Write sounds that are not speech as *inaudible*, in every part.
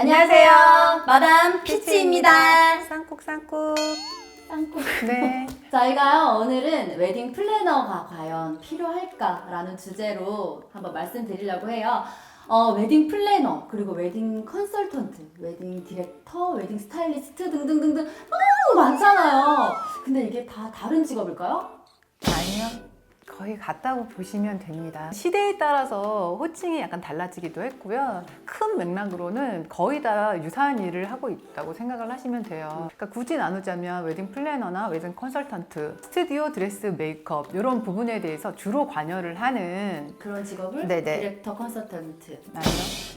안녕하세요. 마담 피치입니다. 쌍국 쌍국. 쌍꾸. 네. *laughs* 저희가요, 오늘은 웨딩 플래너가 과연 필요할까라는 주제로 한번 말씀드리려고 해요. 어, 웨딩 플래너, 그리고 웨딩 컨설턴트, 웨딩 디렉터, 웨딩 스타일리스트 등등등등 너무 많잖아요. 근데 이게 다 다른 직업일까요? 아니요. 거의 같다고 보시면 됩니다. 시대에 따라서 호칭이 약간 달라지기도 했고요. 큰 맥락으로는 거의 다 유사한 일을 하고 있다고 생각을 하시면 돼요. 그러니까 굳이 나누자면 웨딩 플래너나 웨딩 컨설턴트, 스튜디오 드레스 메이크업 이런 부분에 대해서 주로 관여를 하는 그런 직업을 네네. 디렉터 컨설턴트. 아니요.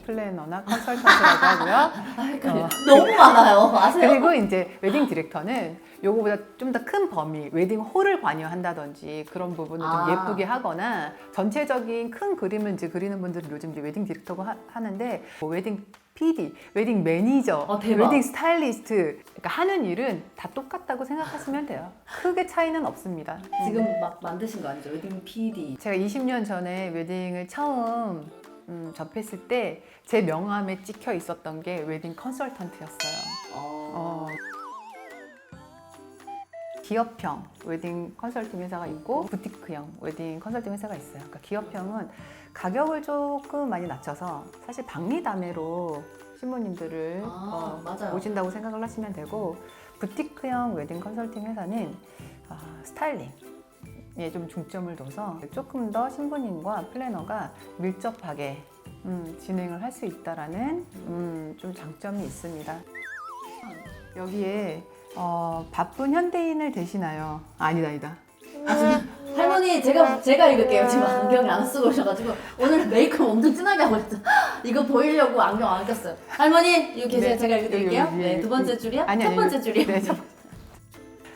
플래너나 컨설턴트라고 하고요. *laughs* 아. 어. 너무 많아요. 아세요? 그리고 이제 웨딩 디렉터는 요거보다 좀 더 큰 범위, 웨딩 홀을 관여한다든지 그런 부분을 아. 좀 예쁘게 하거나 전체적인 큰 그림을 이제 그리는 분들은 요즘 이제 웨딩 디렉터가 하, 하는데 뭐 웨딩 PD, 웨딩 매니저, 어, 대박. 웨딩 스타일리스트 그러니까 하는 일은 다 똑같다고 생각하시면 돼요. 크게 차이는 없습니다. 지금 막 만드신 거 아니죠? 웨딩 PD. 제가 20년 전에 웨딩을 처음 음, 접했을 때 제 명함에 찍혀 있었던 게 웨딩 컨설턴트였어요. 어. 어, 기업형 웨딩 컨설팅 회사가 있고 부티크형 웨딩 컨설팅 회사가 있어요. 그러니까 기업형은 가격을 조금 많이 낮춰서 사실 박리담회로 신부님들을 아, 어. 오신다고 생각을 하시면 되고 부티크형 웨딩 컨설팅 회사는 아, 스타일링 에좀 중점을 둬서 조금 더 신부님과 플래너가 밀접하게 음, 진행을 할 수 있다라는 음, 좀 장점이 있습니다. 여기에 어, 바쁜 현대인을 대신하여 아, 아니다 아니다 할머니 제가 제가 읽을게요. 지금 안경을 안 쓰고 오셔가지고 오늘 메이크업 엄청 진하게 하고 있어. 이거 보이려고 안경 안 꼈어요. 할머니 여기 계세요. 네. 제가. 여기, 여기, 네, 두 번째. 줄이요? 아니, 첫 아니, 번째. 줄이요. 네, 저-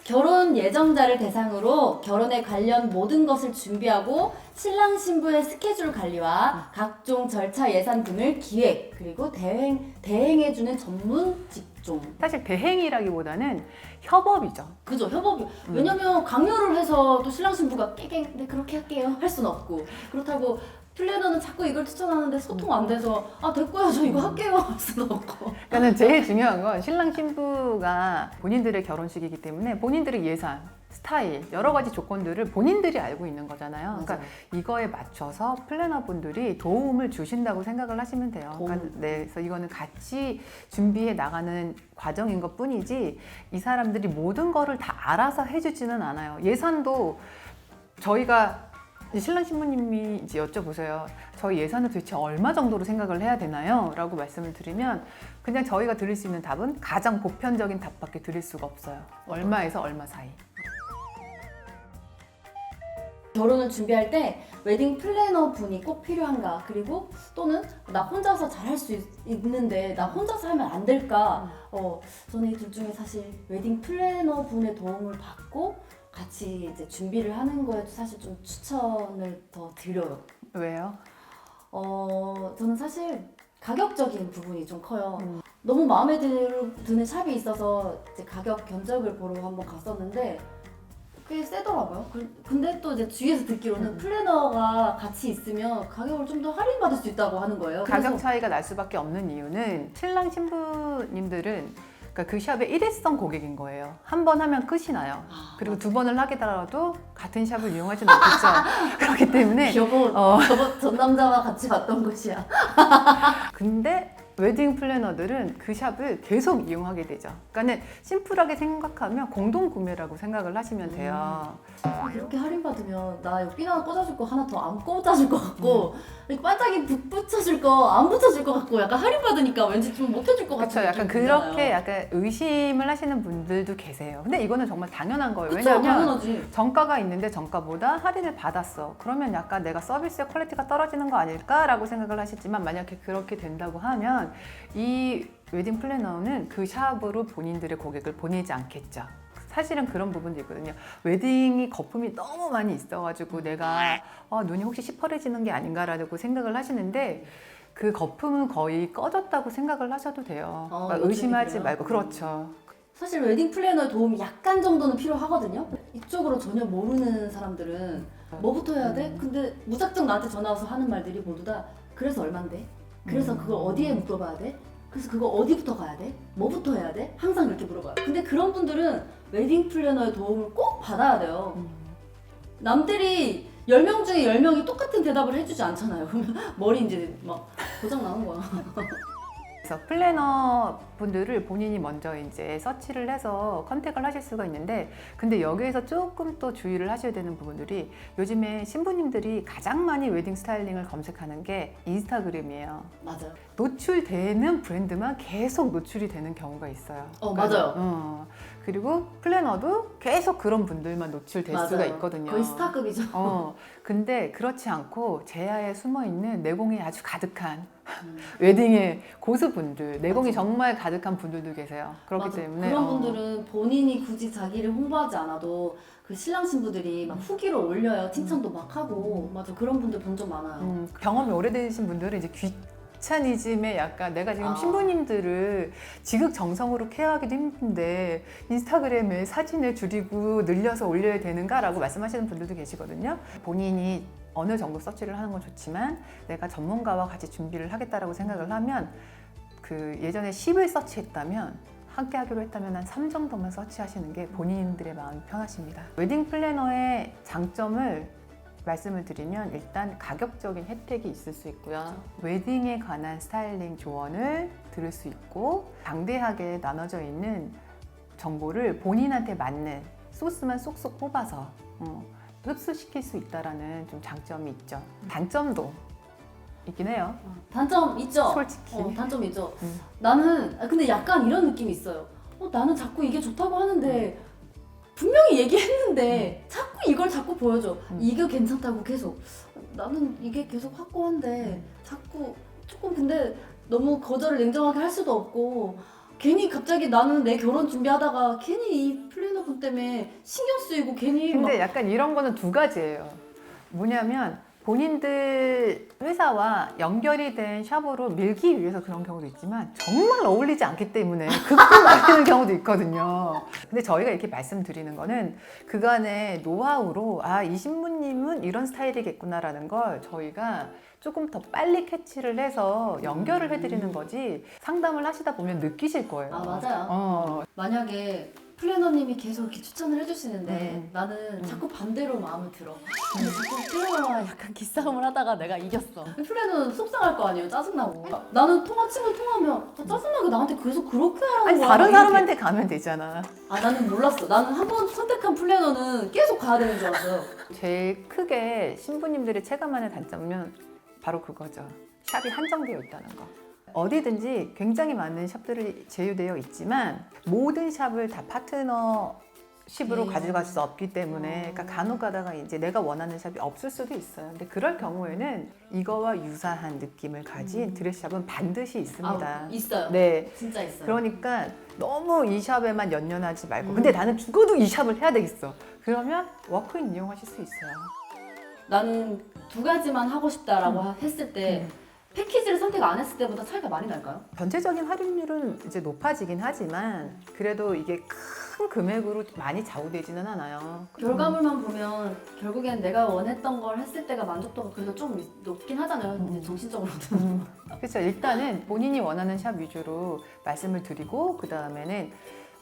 결혼 예정자를 대상으로 결혼에 관련 모든 것을 준비하고 신랑 신부의 스케줄 관리와 각종 절차 예산 등을 기획 그리고 대행 대행해주는 전문 직종. 사실 대행이라기보다는 협업이죠. 그죠 협업이 음. 왜냐면 강요를 해서 또 신랑 신부가 깨갱 네 그렇게 할게요 할 수는 없고 그렇다고 플래너는 자꾸 이걸 추천하는데 소통 안 돼서 아 됐고요 저 음. 이거 할게요 할 수는 없고 그러니까 제일 중요한 건 신랑 신부가 본인들의 결혼식이기 때문에 본인들의 예산, 스타일 여러 가지 조건들을 본인들이 알고 있는 거잖아요. 그러니까 맞아요. 이거에 맞춰서 플래너분들이 도움을 주신다고 생각을 하시면 돼요. 그러니까 도움. 네, 그래서 이거는 같이 준비해 나가는 과정인 것 뿐이지 이 사람들이 모든 거를 다 알아서 해주지는 않아요. 예산도 저희가 이제 신랑 신부님이 이제 여쭤보세요. 저희 예산은 도대체 얼마 정도로 생각을 해야 되나요? 라고 말씀을 드리면 그냥 저희가 드릴 수 있는 답은 가장 보편적인 답밖에 드릴 수가 없어요. 얼마에서 얼마 사이. 결혼을 준비할 때 웨딩 플래너 분이 꼭 필요한가 그리고 또는 나 혼자서 잘 할 수 있는데 나 혼자서 하면 안 될까 어 저는 이 둘 중에 사실 웨딩 플래너 분의 도움을 받고 같이 이제 준비를 하는 거에 사실 좀 추천을 더 드려요. 왜요? 어, 저는 사실 가격적인 부분이 좀 커요. 음. 너무 마음에 들, 드는 샵이 있어서 이제 가격 견적을 보러 한번 갔었는데 꽤 세더라고요. 그- 근데 또 이제 주위에서 듣기로는 음. 플래너가 같이 있으면 가격을 좀 더 할인받을 수 있다고 하는 거예요. 가격 그래서 차이가 날 수밖에 없는 이유는 신랑 신부님들은 그러니까 그 샵의 일회성 고객인 거예요. 한 번 하면 끝이 나요. 아, 그리고 두 번을 하게 되더라도 같은 샵을 이용하지는 않겠죠. *laughs* 그렇기 때문에 여보, 어. 저번 전 남자와 같이 봤던 곳이야. 근데 웨딩 플래너들은 그 샵을 계속 이용하게 되죠. 그러니까 심플하게 생각하면 공동 구매라고 생각을 하시면 돼요. 이렇게 할인 받으면 나 여기 삐나 꽂아줄 거 하나 더 안 꽂아줄 것 같고 음. 반짝이 붙- 붙여줄 거 안 붙여줄 것 같고 약간 할인 받으니까 왠지 좀못 해줄 것 같은 그렇죠. 약간 느낌이 그렇게. 약간 의심을 하시는 분들도 계세요. 근데 이거는 정말 당연한 거예요. 그쵸 왜냐하면 당연하지 정가가 있는데 정가보다 할인을 받았어. 그러면 약간 내가 서비스의 퀄리티가 떨어지는 거 아닐까라고 생각을 하시지만 만약에 그렇게 된다고 하면 이 웨딩 플래너는 그 샵으로 본인들의 고객을 보내지 않겠죠. 사실은 그런 부분도 있거든요. 웨딩이 거품이 너무 많이 있어가지고 내가 어, 눈이 혹시 시퍼레지는 게 아닌가라고 생각을 하시는데 그 거품은 거의 꺼졌다고 생각을 하셔도 돼요. 어, 그러니까 의심하지 그래요? 말고 그렇죠. 사실 웨딩 플래너의 도움이 약간 정도는 필요하거든요 이쪽으로 전혀 모르는 사람들은 뭐부터 해야 돼? 음. 근데 무작정 나한테 전화 와서 하는 말들이 모두 다 그래서 얼만데? 그래서 음. 그걸 어디에 묶어봐야 돼? 그래서 그거 어디부터 가야 돼? 뭐부터 해야 돼? 항상 이렇게 물어봐요. 근데 그런 분들은 웨딩 플래너의 도움을 꼭 받아야 돼요. 음. 남들이 10명 중에 10명이 똑같은 대답을 해주지 않잖아요. 그러면 *laughs* 머리 이제 막 고장 나는 거야. *laughs* 그래서 플래너 분들을 본인이 먼저 이제 서치를 해서 컨택을 하실 수가 있는데 근데 여기에서 조금 또 주의를 하셔야 되는 부분들이 요즘에 신부님들이 가장 많이 웨딩 스타일링을 검색하는 게 인스타그램이에요. 맞아요. 노출되는 브랜드만 계속 노출이 되는 경우가 있어요. 어, 맞아요. 어, 그리고 플래너도 계속 그런 분들만 노출될 수가 맞아요. 있거든요. 거의 스타급이죠. 어, 근데 그렇지 않고 제야에 숨어 있는 내공이 아주 가득한 음. 웨딩의 고수분들, 내공이. 정말 가득한 분들도 계세요. 그렇기 맞아. 때문에 그런 어, 분들은 본인이 굳이 자기를 홍보하지 않아도 그 신랑 신부들이 막 후기를 올려요. 칭찬도 막 하고. 맞아. 그런 분들 본 적 많아요. 음, 경험이 오래되신 분들은 이제 귀차니즘에 약간 내가 지금 아. 신부님들을 지극정성으로 케어하기도 힘든데 인스타그램에 사진을 줄이고 늘려서 올려야 되는가라고 말씀하시는 분들도 계시거든요. 본인이 어느 정도 서치를 하는 건 좋지만 내가 전문가와 같이 준비를 하겠다라고 생각을 하면 그 예전에 10을 서치했다면 함께 하기로 했다면 한 3 정도만 서치하시는 게 본인들의 마음이 편하십니다. 웨딩 플래너의 장점을 말씀을 드리면 일단 가격적인 혜택이 있을 수 있고요. 웨딩에 관한 스타일링 조언을 들을 수 있고 방대하게 나눠져 있는 정보를 본인한테 맞는 소스만 쏙쏙 뽑아서 어, 흡수시킬 수 있다라는 좀 장점이 있죠. 단점도 있긴 해요. 어, 단점 있죠? 솔직히. 어, 단점 있죠. 음. 나는 아, 근데 약간 이런 느낌이 있어요. 어, 나는 자꾸 이게 좋다고 하는데 분명히 얘기했는데 자꾸 이걸 자꾸 보여줘. 음. 이게 괜찮다고 계속. 나는 이게 계속 확고한데 음. 자꾸 조금 근데 너무 거절을 냉정하게 할 수도 없고 괜히 갑자기 나는 내 결혼 준비하다가 괜히 이 플래너분 때문에 신경 쓰이고 괜히 막 근데 약간 이런 거는 두 가지예요. 뭐냐면 본인들 회사와 연결이 된 샵으로 밀기 위해서 그런 경우도 있지만 정말 어울리지 않기 때문에 극구 *laughs* 말리는 경우도 있거든요. 근데 저희가 이렇게 말씀드리는 거는 그간의 노하우로 아, 이 신부님은 이런 스타일이겠구나라는 걸 저희가 조금 더 빨리 캐치를 해서 연결을 해드리는 거지 상담을 하시다 보면 느끼실 거예요. 아 맞아요. 어, 만약에 플래너님이 계속 이렇게 추천을 해주시는데 음. 나는 음. 자꾸 반대로 마음을 들어. 근데 자꾸 플래너와 약간 기싸움을 하다가 내가 이겼어. 플래너는 속상할 거 아니에요. 짜증나고. 나는 통화 치면 통화하면 아, 짜증나게 나한테 계속 그렇게 하는 아니 거야. 다른. 사람한테 가면 되잖아. 아 나는 몰랐어. 나는 한 번 선택한 플래너는 계속 가야 되는 줄 알았어요. 제일 크게 신부님들이 체감하는 단점은 바로 그거죠. 샵이 한정되어 있다는 거. 어디든지 굉장히 많은 샵들이 제휴되어 있지만 모든 샵을 다 파트너십으로 네. 가져갈 수 없기 때문에 어. 그러니까 간혹 가다가 이제 내가 원하는 샵이 없을 수도 있어요. 근데 그럴 경우에는 이거와 유사한 느낌을 가진 음. 드레스샵은 반드시 있습니다. 아, 있어요. 네. 진짜 있어요. 그러니까 너무 이 샵에만 연연하지 말고 음. 근데 나는 죽어도 이 샵을 해야 되겠어. 그러면 워크인 이용하실 수 있어요. 나는 두 가지만 하고 싶다라고 했을 때 음. 패키지를 선택 안 했을 때보다 차이가 많이 날까요? 전체적인 할인율은 이제 높아지긴 하지만 그래도 이게 큰 금액으로 많이 좌우되지는 않아요. 결과물만 보면 결국엔 내가 원했던 걸 했을 때가 만족도가 그래도 좀 높긴 하잖아요. 음. 이제 정신적으로도. 음. 그렇죠. 일단은 본인이 원하는 샵 위주로 말씀을 드리고 그 다음에는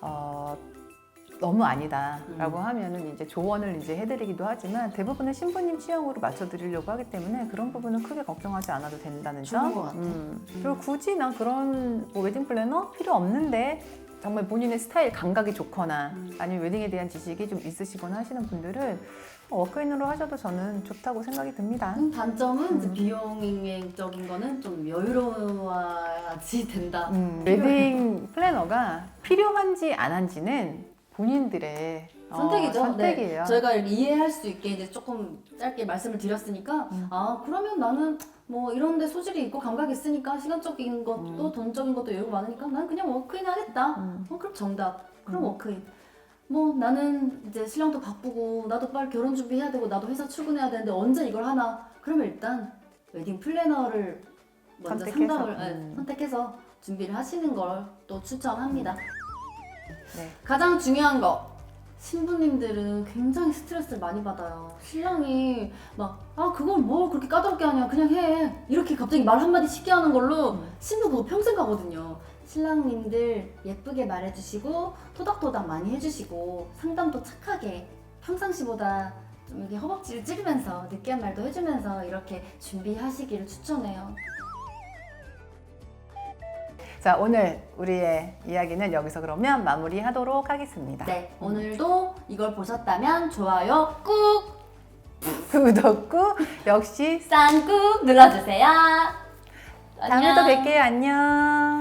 어, 너무 아니다라고 음. 하면은 이제 조언을 이제 해드리기도 하지만 대부분은 신부님 취향으로 맞춰드리려고 하기 때문에 그런 부분은 크게 걱정하지 않아도 된다는 좋은 점. 것 같아. 음. 음. 그리고 굳이 난 그런 뭐 웨딩 플래너 필요 없는데 정말 본인의 스타일 감각이 좋거나 음. 아니면 웨딩에 대한 지식이 좀 있으시거나 하시는 분들은 워크인으로 하셔도 저는 좋다고 생각이 듭니다. 음, 단점은 음. 비용적인 거는 좀 여유로워야지 된다. 음, 웨딩 플래너가 필요한지 안 한지는 본인들의 어, 선택이죠. 선택이에요. 네. 저희가 이해할 수 있게 이제 조금 짧게 말씀을 드렸으니까 음. 아 그러면 나는 뭐 이런데 소질이 있고 감각이 있으니까 시간적인 것도 음. 돈적인 것도 여유 많으니까 난 그냥 워크인 하겠다. 음. 어 그럼 정답. 그럼 음. 워크인. 뭐 나는 이제 신랑도 바쁘고 나도 빨리 결혼 준비해야 되고 나도 회사 출근해야 되는데 언제 이걸 하나? 그러면 일단 웨딩 플래너를 먼저 선택해서, 상담을 네, 음. 선택해서 준비를 하시는 걸 또 추천합니다. 네. 가장 중요한 거 신부님들은 굉장히 스트레스를 많이 받아요. 신랑이 막, 아, 그걸 뭘 그렇게 까다롭게 하냐. 그냥 해. 이렇게 갑자기 말 한마디 쉽게 하는 걸로 신부 그거 평생 가거든요. 신랑님들 예쁘게 말해주시고, 토닥토닥 많이 해주시고, 상담도 착하게, 평상시보다 좀 이렇게 허벅지를 찌르면서, 느끼한 말도 해주면서 이렇게 준비하시기를 추천해요. 자, 오늘 우리의 이야기는 여기서 그러면 마무리하도록 하겠습니다. 네, 오늘도 이걸 보셨다면 좋아요 꾹! 구독 꾹 역시 쌍 꾹 눌러주세요. 다음에 또 뵐게요. 안녕.